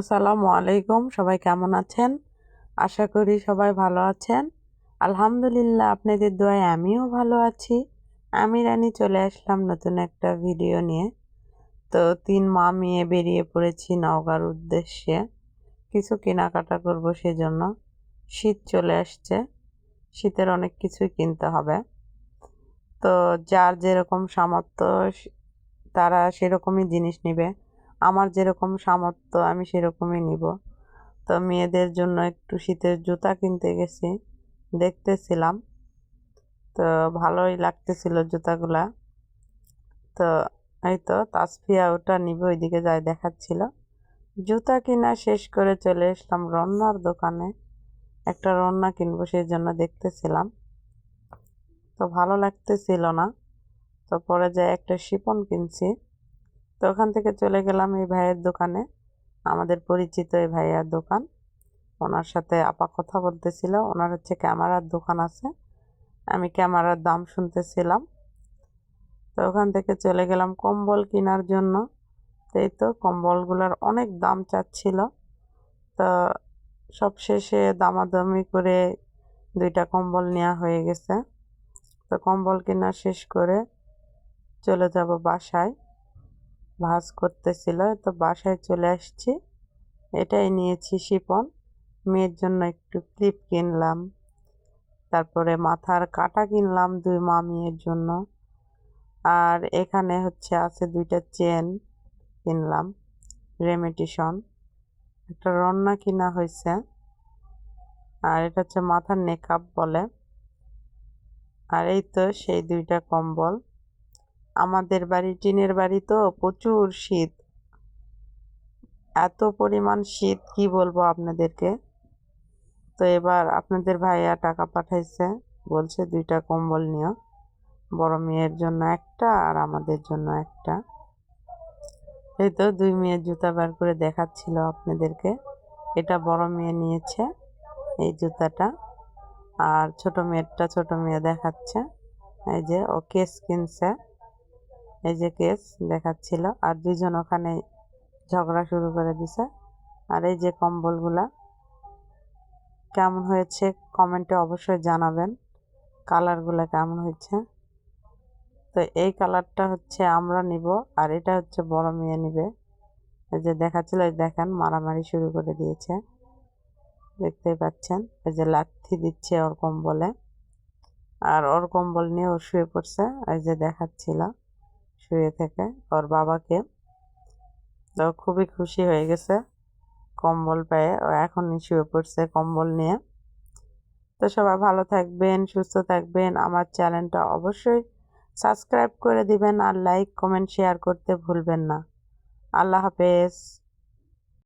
আসসালামু আলাইকুম, সবাই কেমন আছেন? আশা করি সবাই ভালো আছেন। আলহামদুলিল্লাহ, আপনাদের দোয়ায় আমিও ভালো আছি। আমি রানী চলে আসলাম নতুন একটা ভিডিও নিয়ে। তো তিন মা মেয়ে বেরিয়ে পড়েছি নওগাঁর উদ্দেশ্যে। কিছু কেনাকাটা করব সেজন্য। শীত চলে আসছে। শীতের অনেক কিছুই কিনতে হবে। তো যার যেরকম সামর্থ্য, তারা সেরকমই জিনিস নেবে। আমার যেরকম সামর্থ্য, আমি সেরকমই নিব। তো মেয়েদের জন্য একটু শীতের জুতা কিনতে গেছি, দেখতেছিলাম। তো ভালোই লাগতেছিল জুতাগুলা। তো এই তো তাসফিয়া ওটা নিবে, ওইদিকে যাই দেখাচ্ছিল। জুতা কিনা শেষ করে চলে এসলাম রন্নার দোকানে। একটা রন্না কিনবো সেই জন্য দেখতেছিলাম। তো ভালো লাগতেছিল না। তো পরে যায় একটা শিপন কিনছি। তো ওখান থেকে চলে গেলাম এই ভাইয়ের দোকানে, আমাদের পরিচিত এই ভাইয়ার দোকান। ওনার সাথে আপা কথা বলতেছিল, ওনার হচ্ছে ক্যামেরার দোকান আছে, আমি ক্যামেরার দাম শুনতেছিলাম। তো ওখান থেকে চলে গেলাম কম্বল কেনার জন্য। এই তো কম্বলগুলোর অনেক দাম চাচ্ছিল। তো সব শেষে দামাদামি করে দুইটা কম্বল নেওয়া হয়ে গেছে। তো কম্বল কেনা শেষ করে চলে যাব বাসায়। ভাজ করতেছিল, তো বাসায় চলে আসছি। এটাই নিয়েছি শিপন। মেয়ের জন্য একটু ক্লিপ কিনলাম। তারপরে মাথার কাটা কিনলাম দুই মা মেয়ের জন্য। আর এখানে হচ্ছে আছে দুইটা চেন কিনলাম, রেমিটিশন। একটা রন্না কিনা হয়েছে। আর এটা হচ্ছে মাথার নেকআপ বলে। আর এই তো সেই দুইটা কম্বল। আমাদের বাড়ি, টিনের বাড়ি তো প্রচুর শীত। এত পরিমাণ শীত, কি বলব আপনাদেরকে? তো এবার আপনাদের ভাইয়া টাকা পাঠাইছে, বলছে দুইটা কম্বল নিও। বড় মেয়ের জন্য একটা আর আমাদের জন্য একটা। এই তো দুই মেয়ের জুতা বার করে দেখাচ্ছিল আপনাদেরকে। এটা বড় মেয়ে নিয়েছে, এই জুতাটা। আর ছোট মেয়েরটা ছোট মেয়ে দেখাচ্ছে। এই যে ও কেস কিনছে। এই যে কেস দেখাচ্ছিল আর দুজন ওখানে ঝগড়া শুরু করে দিছে। আর এই যে কম্বলগুলা, কেমন হয়েছে কমেন্টে অবশ্যই জানাবেন, কালারগুলো কেমন হয়েছে। তো এই কালারটা হচ্ছে আমরা নিব আর এটা হচ্ছে বড় মেয়ে নিবে। এই যে দেখাচ্ছিল দেখেন মারামারি শুরু করে দিয়েছে। দেখতেই পাচ্ছেন, এই যে লাথি দিচ্ছে ওর কম্বলে। আর ওর কম্বল নিয়ে ও শুয়ে পড়ছে, এই যে দেখাচ্ছিল। শুয়ে থেকে। ওর বাবাকে। তো খুবই খুশি হয়ে গেছে। কম্বল পায়ে। ও এখন শুয়ে পড়ছে কম্বল নিয়ে। তো সবাই ভালো থাকবেন, সুস্থ থাকবেন। আমার চ্যানেলটা অবশ্যই সাবস্ক্রাইব করে দিবেন আর লাইক, কমেন্ট, শেয়ার করতে ভুলবেন না। আল্লাহ হাফেজ।